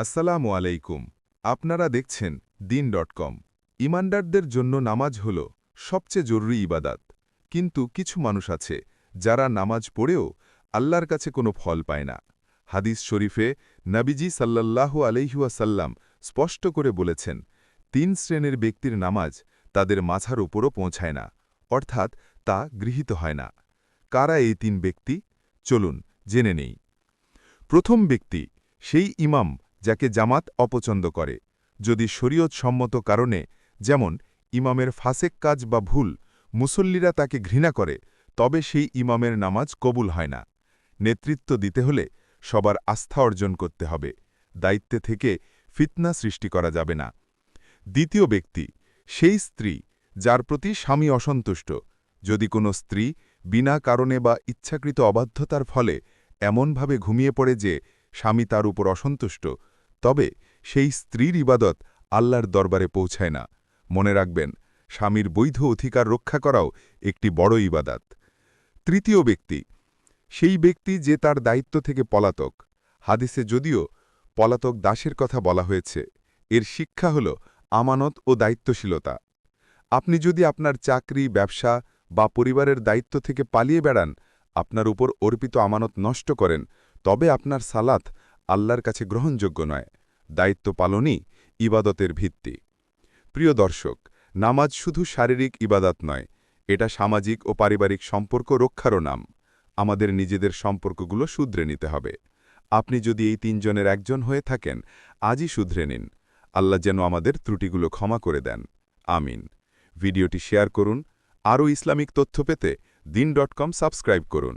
আসসালামু আলাইকুম। আপনারা দেখছেন দিন ডট কম। ইমানদারদের জন্য নামাজ হল সবচেয়ে জরুরি ইবাদাত। কিন্তু কিছু মানুষ আছে যারা নামাজ পড়েও আল্লাহর কাছে কোনো ফল পায় না। হাদিস শরীফে নবীজি সাল্লাল্লাহু আলহিউসাল্লাম স্পষ্ট করে বলেছেন, তিন শ্রেণির ব্যক্তির নামাজ তাদের মাথার উপরও পৌঁছায় না, অর্থাৎ তা গৃহীত হয় না। কারা এই তিন ব্যক্তি? চলুন জেনে নেই। প্রথম ব্যক্তি, সেই ইমাম যাকে জামাত অপছন্দ করে। যদি শরীয়ত সম্মত কারণে, যেমন ইমামের ফাসেক কাজ বা ভুল, মুসল্লিরা তাকে ঘৃণা করে, তবে সেই ইমামের নামাজ কবুল হয় না। নেতৃত্ব দিতে হলে সবার আস্থা অর্জন করতে হবে। দায়িত্বে থেকে ফিতনা সৃষ্টি করা যাবে না। দ্বিতীয় ব্যক্তি, সেই স্ত্রী যার প্রতি স্বামী অসন্তুষ্ট। যদি কোনো স্ত্রী বিনা কারণে বা ইচ্ছাকৃত অবাধ্যতার ফলে এমনভাবে ঘুমিয়ে পড়ে যে স্বামী তার উপর অসন্তুষ্ট তবে সেই স্ত্রীর ইবাদত আল্লাহর দরবারে পৌঁছায় না। মনে রাখবেন, স্বামীর বৈধ অধিকার রক্ষা করাও একটি বড় ইবাদাত। তৃতীয় ব্যক্তি, সেই ব্যক্তি যে তার দায়িত্ব থেকে পলাতক। হাদিসে যদিও পলাতক দাসের কথা বলা হয়েছে, এর শিক্ষা হল আমানত ও দায়িত্বশীলতা। আপনি যদি আপনার চাকরি, ব্যবসা বা পরিবারের দায়িত্ব থেকে পালিয়ে বেড়ান, আপনার উপর অর্পিত আমানত নষ্ট করেন, তবে আপনার সালাত আল্লাহর কাছে গ্রহণযোগ্য নয়, দায়িত্ব পালনই ইবাদতের ভিত্তি। প্রিয় দর্শক, নামাজ শুধু শারীরিক ইবাদত নয়, এটা সামাজিক ও পারিবারিক সম্পর্ক রক্ষারও নাম। আমাদের নিজেদের সম্পর্কগুলো শুধরে নিতে হবে। আপনি যদি এই তিনজনের একজন হয়ে থাকেন, আজই শুধরে নিন। আল্লাহ যেন আমাদের ত্রুটিগুলো ক্ষমা করে দেন। আমিন। ভিডিওটি শেয়ার করুন। আরও ইসলামিক তথ্য পেতে দিন ডট কম সাবস্ক্রাইব করুন।